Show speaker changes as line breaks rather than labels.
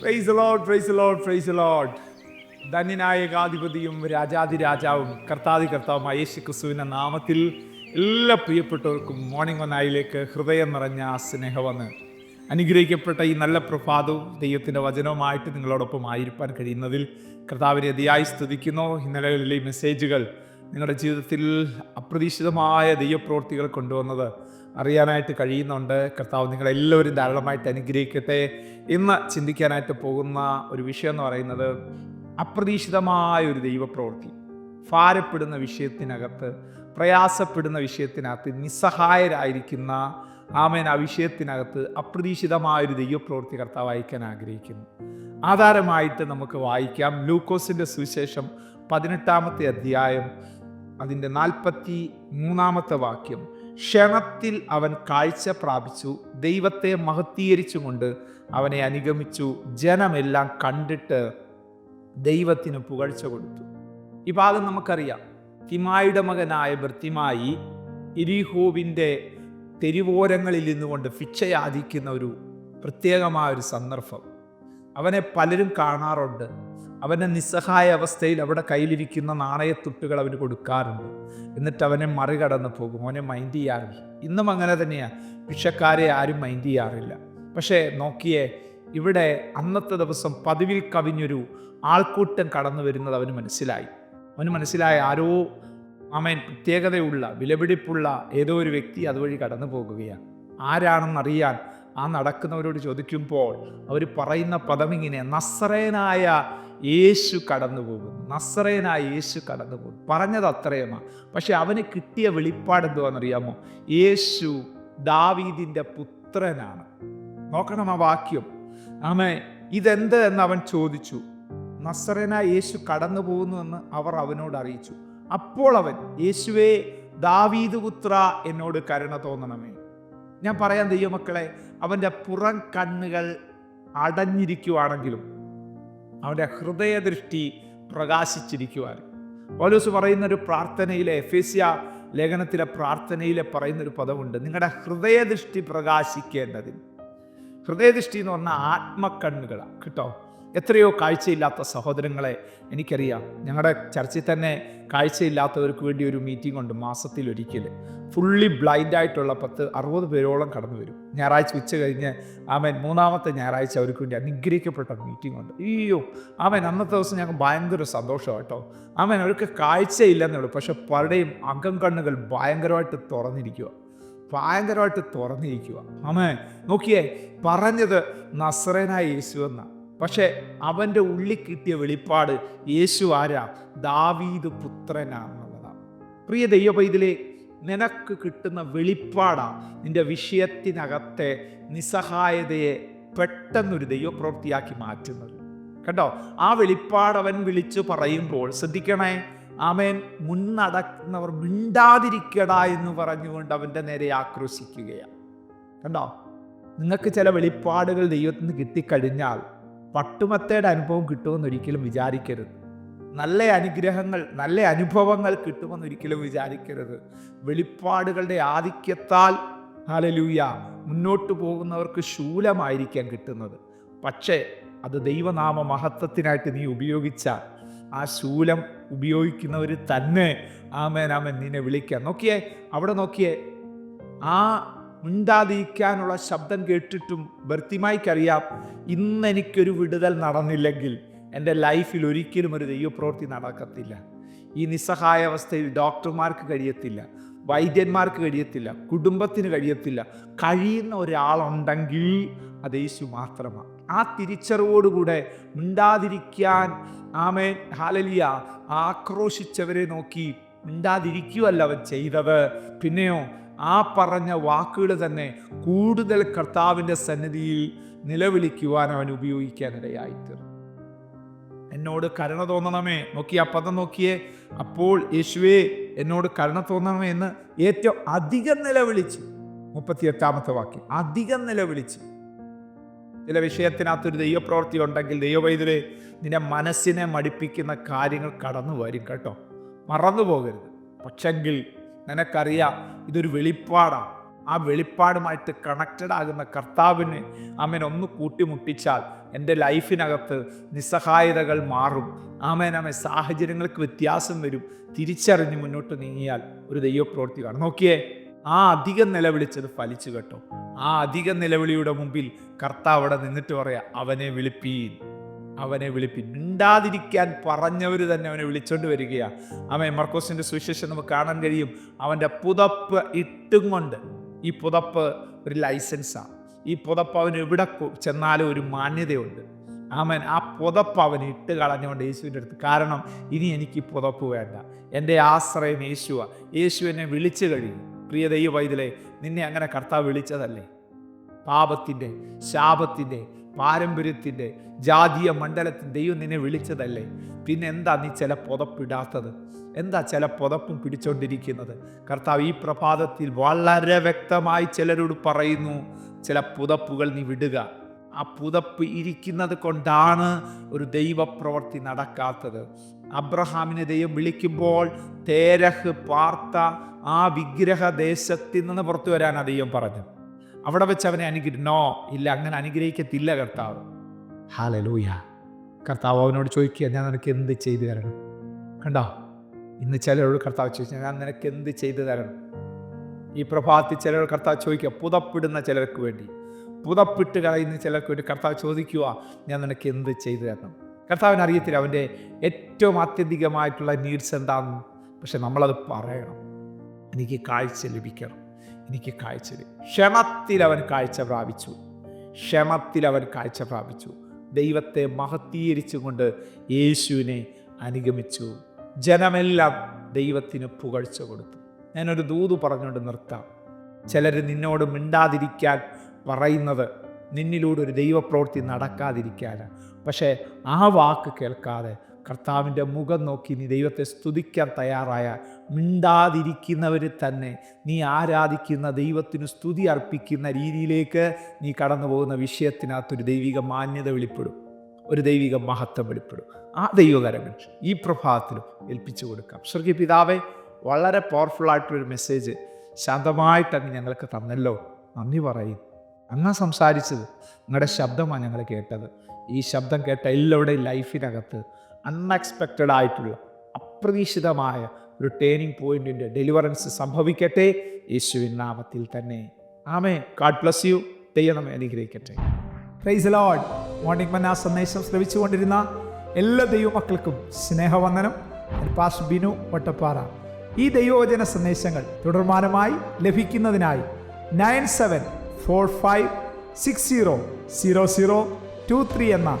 Praise lord praise lord praise lord ധന്യനായ ഏകാധിപതിയും രാജാതി രാജാവും കർത്താതി കർത്താവുമായ യേശു ക്രിസ്തുവിന്റെ നാമത്തിൽ എല്ലാ പ്രിയപ്പെട്ടവർക്കും മോർണിംഗ് ഒന്നായിലേക്ക് ഹൃദയം നിറഞ്ഞ സ്നേഹവന്ന് അനുഗ്രഹിക്കപ്പെട്ട ഈ നല്ല പ്രഭാതവും ദൈവത്തിന്റെ വചനവുമായിട്ട് നിങ്ങളോടൊപ്പം ആയിരിക്കാൻ കഴിയുന്നതിൽ കർത്താവിനെ അതിയായി സ്തുതിക്കുന്നു. ഇന്നലകളിലെ മെസ്സേജുകൾ നിങ്ങളുടെ ജീവിതത്തിൽ അപ്രതീക്ഷിതമായ ദൈവപ്രവൃത്തികൾ കൊണ്ടുവന്നത് അറിയാനായിട്ട് കഴിയുന്നുണ്ട്. കർത്താവ് നിങ്ങളെല്ലാവരും ധാരാളമായിട്ട് അനുഗ്രഹിക്കട്ടെ. ഇന്ന് ചിന്തിക്കാനായിട്ട് പോകുന്ന ഒരു വിഷയം എന്ന് പറയുന്നത് അപ്രതീക്ഷിതമായ ഒരു ദൈവപ്രവൃത്തി. ഭാരപ്പെടുന്ന വിഷയത്തിനകത്ത് പ്രയാസപ്പെടുന്ന വിഷയത്തിനകത്ത് നിസ്സഹായരായിരിക്കുന്ന ആമേൻ ആ വിഷയത്തിനകത്ത് അപ്രതീക്ഷിതമായൊരു ദൈവപ്രവൃത്തി കർത്താവ് അയക്കാൻ ആഗ്രഹിക്കുന്നു. ആധാരമായിട്ട് നമുക്ക് വായിക്കാം. ലൂക്കോസിന്റെ സുവിശേഷം പതിനെട്ടാമത്തെ അധ്യായം അതിന്റെ നാൽപ്പത്തി മൂന്നാമത്തെ വാക്യം. ക്ഷണത്തിൽ അവൻ കാഴ്ച പ്രാപിച്ചു. ദൈവത്തെ മഹത്തീകരിച്ചുകൊണ്ട് അവനെ അനുഗമിച്ചു. ജനമെല്ലാം കണ്ടിട്ട് ദൈവത്തിന് പുകഴ്ച കൊടുത്തു. ഈ ഭാഗം നമുക്കറിയാം. തിമായുടെ മകനായ ഭൃത്തിമായി ഇരിഹോവിന്റെ തെരുവോരങ്ങളിൽ നിന്നുകൊണ്ട് ഭിക്ഷയാദിക്കുന്ന ഒരു പ്രത്യേകമായ ഒരു സന്ദർഭം. അവനെ പലരും കാണാറുണ്ട്. അവന്റെ നിസ്സഹായ അവസ്ഥയിൽ അവിടെ കയ്യിലിരിക്കുന്ന നാണയത്തുട്ടുകൾ അവന് കൊടുക്കാറുണ്ട്. എന്നിട്ട് അവനെ മറികടന്ന് പോകും. അവനെ മൈൻഡ് ചെയ്യാറില്ല. ഇന്നും അങ്ങനെ തന്നെയാണ് ഭിക്ഷക്കാരെ ആരും മൈൻഡ് ചെയ്യാറില്ല. പക്ഷേ നോക്കിയേ ഇവിടെ അന്നത്തെ ദിവസം പതിവിൽ കവിഞ്ഞൊരു ആൾക്കൂട്ടം കടന്നു വരുന്നത് അവന് മനസ്സിലായി. അവന് മനസ്സിലായ ആരോ അവൻ പ്രത്യേകതയുള്ള വിലപിടിപ്പുള്ള ഏതോ ഒരു വ്യക്തി അതുവഴി കടന്നു പോകുകയാണ്. ആരാണെന്നറിയാൻ ആ നടക്കുന്നവരോട് ചോദിക്കുമ്പോൾ അവർ പറയുന്ന പദം ഇങ്ങനെ നസ്രയനായ യേശു കടന്നു പോകുന്നു നസ്രയനായ യേശു കടന്നു പോകുന്നു പറഞ്ഞത് അത്രയുമാണ്. പക്ഷെ അവന് കിട്ടിയ വെളിപ്പാട് എന്തുവാണെന്നറിയാമോ യേശു ദാവീദിന്റെ പുത്രനാണ്. നോക്കണം ആ വാക്യം. ആമേ ഇതെന്ത് എന്ന് അവൻ ചോദിച്ചു. നസ്രനായ യേശു കടന്നു പോകുന്നുവെന്ന് അവർ അവനോട് അറിയിച്ചു. അപ്പോൾ അവൻ യേശുവേ ദാവീദ് പുത്ര എന്നോട് കരുണ തോന്നണമേ. ഞാൻ പറയാൻ ദൈവമക്കളെ അവന്റെ പുറം കണ്ണുകൾ അടഞ്ഞിരിക്കുവാണെങ്കിലും അവന്റെ ഹൃദയദൃഷ്ടി പ്രകാശിച്ചിരിക്കുവാൻ. പൗലോസ് പറയുന്ന ഒരു പ്രാർത്ഥനയിലെ എഫേസ്യ ലേഖനത്തിലെ പ്രാർത്ഥനയിലെ പറയുന്നൊരു പദമുണ്ട്. നിങ്ങളുടെ ഹൃദയദൃഷ്ടി പ്രകാശിക്കേണ്ടതിന്. ഹൃദയദൃഷ്ടി എന്ന് പറഞ്ഞാൽ ആത്മക്കണ്ണുകളാണ്. കേട്ടോ? എത്രയോ കാഴ്ചയില്ലാത്ത സഹോദരങ്ങളെ എനിക്കറിയാം. ഞങ്ങളുടെ ചർച്ചിൽ തന്നെ കാഴ്ചയില്ലാത്തവർക്ക് വേണ്ടി ഒരു മീറ്റിംഗ് ഉണ്ട് മാസത്തിൽ ഒരിക്കൽ ഫുള്ളി ബ്ലൈൻഡ് ആയിട്ടുള്ള പത്ത് അറുപത് പേരോളം കടന്നു വരും. ഞായറാഴ്ച ഉച്ച കഴിഞ്ഞ് ആമൻ മൂന്നാമത്തെ ഞായറാഴ്ച അവർക്ക് വേണ്ടി അനുഗ്രഹിക്കപ്പെട്ട മീറ്റിംഗ് ഉണ്ട്. അയ്യോ ആമൻ അന്നത്തെ ദിവസം ഞങ്ങൾക്ക് ഭയങ്കര സന്തോഷം കേട്ടോ. ആമൻ അവർക്ക് കാഴ്ചയില്ലെന്നേ ഉള്ളൂ. പക്ഷെ പലരുടെയും അകം കണ്ണുകൾ ഭയങ്കരമായിട്ട് തുറന്നിരിക്കുക ഭയങ്കരമായിട്ട് തുറന്നിരിക്കുക ആമേ നോക്കിയേ പറഞ്ഞത് നസ്രനായ യേശു എന്ന. പക്ഷേ അവന്റെ ഉള്ളിൽ കിട്ടിയ വെളിപ്പാട് യേശു ആരാ? ദാവീദ് പുത്രനാണെന്നുള്ളതാണ് പ്രിയ ദൈവപൈതിലെ നിനക്ക് കിട്ടുന്ന വെളിപ്പാടാണ് നിന്റെ വിഷയത്തിനകത്തെ നിസ്സഹായതയെ പെട്ടെന്നൊരു ദൈവപ്രവൃത്തിയാക്കി മാറ്റുന്നത്. കണ്ടോ? ആ വെളിപ്പാട് അവൻ വിളിച്ചു പറയുമ്പോൾ ശ്രദ്ധിക്കണേ ആമേൻ മുന്നടക്കുന്നവർ മിണ്ടാതിരിക്കടാ എന്ന് പറഞ്ഞുകൊണ്ട് അവന്റെ നേരെ ആക്രോശിക്കുകയാണ്. കണ്ടോ? നിങ്ങൾക്ക് ചില വെളിപ്പാടുകൾ ദൈവത്തിന് കിട്ടിക്കഴിഞ്ഞാൽ പട്ടുമത്തയുടെ അനുഭവം കിട്ടുമെന്ന് ഒരിക്കലും വിചാരിക്കരുത്. നല്ല അനുഗ്രഹങ്ങൾ നല്ല അനുഭവങ്ങൾ കിട്ടുമെന്ന് ഒരിക്കലും വിചാരിക്കരുത്. വെളിപ്പാടുകളുടെ ആധിക്യത്താൽ ഹലലൂയ മുന്നോട്ട് പോകുന്നവർക്ക് ശൂലമായിരിക്കാം കിട്ടുന്നത്. പക്ഷേ അത് ദൈവനാമ മഹത്വത്തിനായിട്ട് നീ ഉപയോഗിച്ച ആ ശൂലം ഉപയോഗിക്കുന്നവർ തന്നെ ആമേൻ ആമേൻ നിന്നെ വിളിക്കാം. നോക്കിയേ അവിടെ നോക്കിയേ ആ മിണ്ടാതിരിക്കാനുള്ള ശബ്ദം കേട്ടിട്ടും ഭർത്തിമായിക്കറിയാം ഇന്ന് എനിക്കൊരു വിടുതൽ നടന്നില്ലെങ്കിൽ എന്റെ ലൈഫിൽ ഒരിക്കലും ഒരു ദൈവപ്രവൃത്തി നടക്കത്തില്ല. ഈ നിസ്സഹായ അവസ്ഥയിൽ ഡോക്ടർമാർക്ക് കഴിയത്തില്ല വൈദ്യന്മാർക്ക് കഴിയത്തില്ല കുടുംബത്തിന് കഴിയത്തില്ല. കഴിയുന്ന ഒരാളുണ്ടെങ്കിൽ അത് യേശു മാത്രമാണ്. ആ തിരിച്ചറിവോടുകൂടെ മിണ്ടാതിരിക്കാൻ ആമേൻ ഹാലലിയ ആക്രോശിച്ചവരെ നോക്കി മിണ്ടാതിരിക്കുവല്ല അവൻ ചെയ്തത്. പിന്നെയോ ആ പറഞ്ഞ വാക്കുകൾ തന്നെ കൂടുതൽ കർത്താവിന്റെ സന്നിധിയിൽ നിലവിളിക്കുവാൻ അവൻ ഉപയോഗിക്കാനിടയായിത്തീർന്നു. എന്നോട് കരുണ തോന്നണമേ. നോക്കി ആ പദം നോക്കിയേ. അപ്പോൾ യേശുവേ എന്നോട് കരുണ തോന്നണമേ എന്ന് ഏറ്റവും അധികം നിലവിളിച്ച് മുപ്പത്തി മുപ്പത്തിയെട്ടാമത്തെ വാക്യം അധികം നിലവിളിച്ച്. ചില വിഷയത്തിനകത്തൊരു ദൈവപ്രവൃത്തി ഉണ്ടെങ്കിൽ ദൈവവൈദ്യരെ നിന്റെ മനസ്സിനെ മടിപ്പിക്കുന്ന കാര്യങ്ങൾ കടന്നു വരും കേട്ടോ. മറന്നു പോകരുത് പക്ഷെങ്കിൽ നിനക്കറിയാം ഇതൊരു വെളിപ്പാടാണ്. ആ വെളിപ്പാടുമായിട്ട് കണക്റ്റഡ് ആകുന്ന കർത്താവിന് ആമേൻ ഒന്ന് കൂട്ടിമുട്ടിച്ചാൽ എന്റെ ലൈഫിനകത്ത് നിസ്സഹായതകൾ മാറും. ആമേൻ ആമേ സാഹചര്യങ്ങൾക്ക് വ്യത്യാസം വരും. തിരിച്ചറിഞ്ഞ് മുന്നോട്ട് നീങ്ങിയാൽ ഒരു ദൈവപ്രവൃത്തി കാണും. നോക്കിയേ ആ അധികം നിലവിളിച്ചത് ഫലിച്ചു കേട്ടോ. ആ അധികം നിലവിളിയുടെ മുമ്പിൽ കർത്താവ് അവിടെ നിന്നിട്ട് പറയാം അവനെ വിളിപ്പീൻ. അവനെ വിളിപ്പി. മിണ്ടാതിരിക്കാൻ പറഞ്ഞവർ തന്നെ അവനെ വിളിച്ചോണ്ട് വരികയാണ് അവൻ മർക്കോസിന്റെ സുവിശേഷം നമുക്ക് കാണാൻ കഴിയും. അവന്റെ പുതപ്പ് ഇട്ടും കൊണ്ട് ഈ പുതപ്പ് ഒരു ലൈസൻസാണ് ഈ പുതപ്പ് അവൻ എവിടെ ചെന്നാലും ഒരു മാന്യതയുണ്ട്. ആമൻ. ആ പുതപ്പ് അവൻ ഇട്ട് കളഞ്ഞുകൊണ്ട് യേശുവിന്റെ അടുത്ത്. കാരണം ഇനി എനിക്ക് പുതപ്പ് വേണ്ട. എന്റെ ആശ്രയം യേശുവ. യേശു എന്നെ വിളിച്ചു കഴിയും. പ്രിയ ദൈവ ഇതിലെ നിന്നെ അങ്ങനെ കർത്താവ് വിളിച്ചതല്ലേ? പാപത്തിന്റെ ശാപത്തിന്റെ പാരമ്പര്യത്തിന്റെ ജാതീയ മണ്ഡലത്തിന്റെ ദൈവം നിന്നെ വിളിച്ചതല്ലേ? പിന്നെ എന്താ നീ ചില പുതപ്പിടാത്തത്? എന്താ ചില പുതപ്പും പിടിച്ചോണ്ടിരിക്കുന്നത്? കർത്താവ് ഈ പ്രഭാതത്തിൽ വളരെ വ്യക്തമായി ചിലരോട് പറയുന്നു ചില പുതപ്പുകൾ നീ വിടുക. ആ പുതപ്പ് ഇരിക്കുന്നത് കൊണ്ടാണ് ഒരു ദൈവപ്രവൃത്തി നടക്കാത്തത്. അബ്രഹാമിനെ ദൈവം വിളിക്കുമ്പോൾ തേരഹ് പാർത്ത ആ വിഗ്രഹ ദേശത്തിൽ നിന്ന് പുറത്തു വരാൻ ദൈവം പറഞ്ഞു അവിടെ വെച്ച് അവനെ അനുഗ്രഹി നോ ഇല്ല അങ്ങനെ അനുഗ്രഹിക്കത്തില്ല കർത്താവ്. ഹാലലൂയ കർത്താവ് അവനോട് ചോദിക്കുക ഞാൻ നിനക്ക് എന്ത് ചെയ്തു തരണം? കണ്ടോ? ഇന്ന് ചിലരോട് കർത്താവ് ചോദിച്ചാൽ ഞാൻ നിനക്ക് എന്ത് ചെയ്തു തരണം? ഈ പ്രഭാതത്തിൽ ചിലരോട് കർത്താവ് ചോദിക്കുക പുതപ്പിടുന്ന ചിലർക്ക് വേണ്ടി. പുതപ്പിട്ട് കളയുന്ന ചിലർക്ക് വേണ്ടി കർത്താവ് ചോദിക്കുക ഞാൻ നിനക്ക് എന്ത് ചെയ്തു തരണം? കർത്താവിന് അറിയത്തില്ല അവന്റെ ഏറ്റവും ആത്യന്തികമായിട്ടുള്ള നീഡ്സ് എന്താണെന്ന്. പക്ഷെ നമ്മളത് പറയണം. എനിക്ക് കാഴ്ച ലഭിക്കണം. എനിക്ക് കാഴ്ച ക്ഷമത്തിൽ അവൻ കാഴ്ച പ്രാപിച്ചു. ക്ഷമത്തിൽ അവൻ കാഴ്ച പ്രാപിച്ചു. ദൈവത്തെ മഹത്തീകരിച്ചുകൊണ്ട് യേശുവിനെ അനുഗമിച്ചു. ജനമെല്ലാം ദൈവത്തിന് പുകഴ്ച കൊടുത്തു. ഞാനൊരു ദൂത് പറഞ്ഞുകൊണ്ട് നിർത്താം. ചിലർ നിന്നോട് മിണ്ടാതിരിക്കാൻ പറയുന്നത് നിന്നിലൂടെ ഒരു ദൈവപ്രവൃത്തി നടക്കാതിരിക്കാനാണ്. പക്ഷേ ആ വാക്ക് കേൾക്കാതെ കർത്താവിന്റെ മുഖം നോക്കി നീ ദൈവത്തെ സ്തുതിക്കാൻ തയ്യാറായ മിണ്ടാതിരിക്കുന്നവർ തന്നെ. നീ ആരാധിക്കുന്ന ദൈവത്തിന് സ്തുതി അർപ്പിക്കുന്ന രീതിയിലേക്ക് നീ കടന്നു പോകുന്ന വിഷയത്തിനകത്തൊരു ദൈവിക മാന്യത വെളിപ്പെടും. ഒരു ദൈവിക മഹത്വം വെളിപ്പെടും. ആ ദൈവകരങ്ങൾ ഈ പ്രഭാതത്തിലും ഏൽപ്പിച്ചു കൊടുക്കാം. സ്വർഗീയ പിതാവെ വളരെ പവർഫുൾ മെസ്സേജ് ശാന്തമായിട്ട് അങ്ങ് ഞങ്ങൾക്ക് തന്നല്ലോ. നന്ദി പറയും അങ്ങ് സംസാരിച്ചത് നിങ്ങളുടെ ശബ്ദമാണ് ഞങ്ങൾ കേട്ടത്. ഈ ശബ്ദം കേട്ട എല്ലാവരുടെയും ലൈഫിനകത്ത് അൺഎക്സ്പെക്റ്റഡ് ആയിട്ടുള്ള അപ്രതീക്ഷിതമായ ഒരു ടേണിംഗ് പോയിന്റിന്റെ ഡെലിവറൻസ് സംഭവിക്കട്ടെ. യേശുവിൻ നാമത്തിൽ തന്നെ. ആമേ ഗാഡ് ബ്ലസ് യു ദൈവം അനുഗ്രഹിക്കട്ടെ. പ്രൈസ് ലോഡ് മോർണിംഗ് മന്ന സന്ദേശം ശ്രമിച്ചുകൊണ്ടിരുന്ന എല്ലാ ദൈവമക്കൾക്കും സ്നേഹവന്ദനം. പാസ് ബിനു വട്ടപ്പാറ. ഈ ദൈവവചന സന്ദേശങ്ങൾ തുടർമാനമായി ലഭിക്കുന്നതിനായി nine seven four five six zero zero zero two three എന്ന